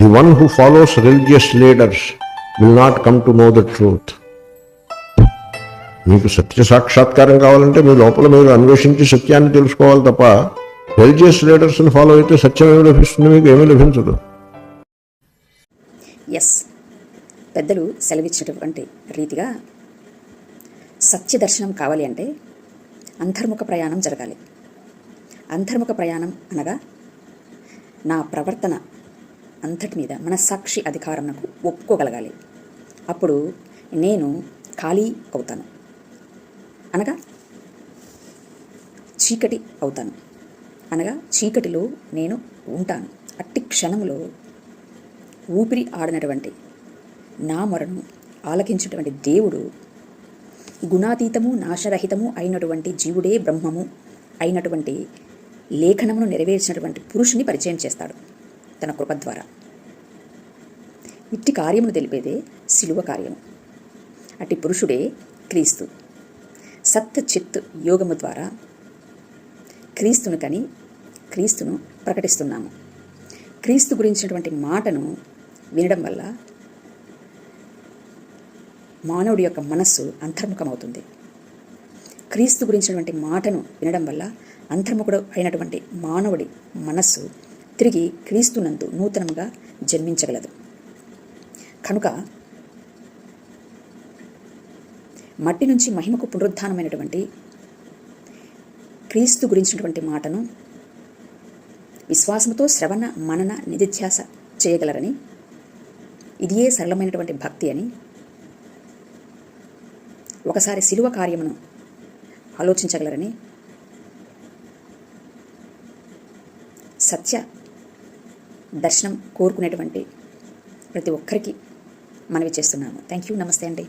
The one who follows religious leaders will not come to know the truth మీకు సత్య సాక్షాత్కారం కావాలంటే మీ లోపల మీరు అన్వేషించి సత్యాన్ని తెలుసుకోవాలి తప్ప రిలీజియస్ లీడర్స్ని ఫాలో అయితే సత్యం ఏమి లభిస్తుంది? మీకు ఏమీ లభించదు. ఎస్ పెద్దలు సెలవిచ్చినటువంటి రీతిగా సత్య దర్శనం కావాలి అంటే అంతర్ముఖ ప్రయాణం జరగాలి. అంతర్ముఖ ప్రయాణం అనగా నా ప్రవర్తన అంతటి మీద మన సాక్షి అధికారంకు ఒప్పుకోగలగాలి. అప్పుడు నేను ఖాళీ అవుతాను. అనగా చీకటి అవుతాను. అనగా చీకటిలో నేను ఉంటాను. అట్టి క్షణంలో ఊపిరి ఆడినటువంటి నా మొరను ఆలకించినటువంటి దేవుడు గుణాతీతము నాశరహితము అయినటువంటి జీవుడే బ్రహ్మము అయినటువంటి లేఖనమును నెరవేర్చినటువంటి పురుషుని పరిచయం చేస్తాడు. తన కృప ద్వారా. ఇట్టి కార్యమును తెలిపేదే శిలువ కార్యము. అట్టి పురుషుడే క్రీస్తు. సత్ చిత్ యోగము ద్వారా క్రీస్తును కని క్రీస్తును ప్రకటిస్తున్నాము. క్రీస్తు గురించినటువంటి మాటను వినడం వల్ల మానవుడి యొక్క మనస్సు అంతర్ముఖమవుతుంది. క్రీస్తు గురించినటువంటి మాటను వినడం వల్ల అంతర్ముఖుడు అయినటువంటి మానవుడి మనస్సు తిరిగి క్రీస్తునందు నూతనంగా జన్మించగలదు. కనుక మట్టి నుంచి మహిమకు పునరుద్ధానమైనటువంటి క్రీస్తు గురించినటువంటి మాటను విశ్వాసంతో శ్రవణ మనన నిధిధ్యాస చేయగలరని ఇదియే సరళమైనటువంటి భక్తి అని ఒకసారి శిలువ కార్యమును ఆలోచించగలరని సత్య దర్శనం కోరుకునేటువంటి ప్రతి ఒక్కరికి మనవి చేస్తున్నాము థ్యాంక్ యూ నమస్తే అండి.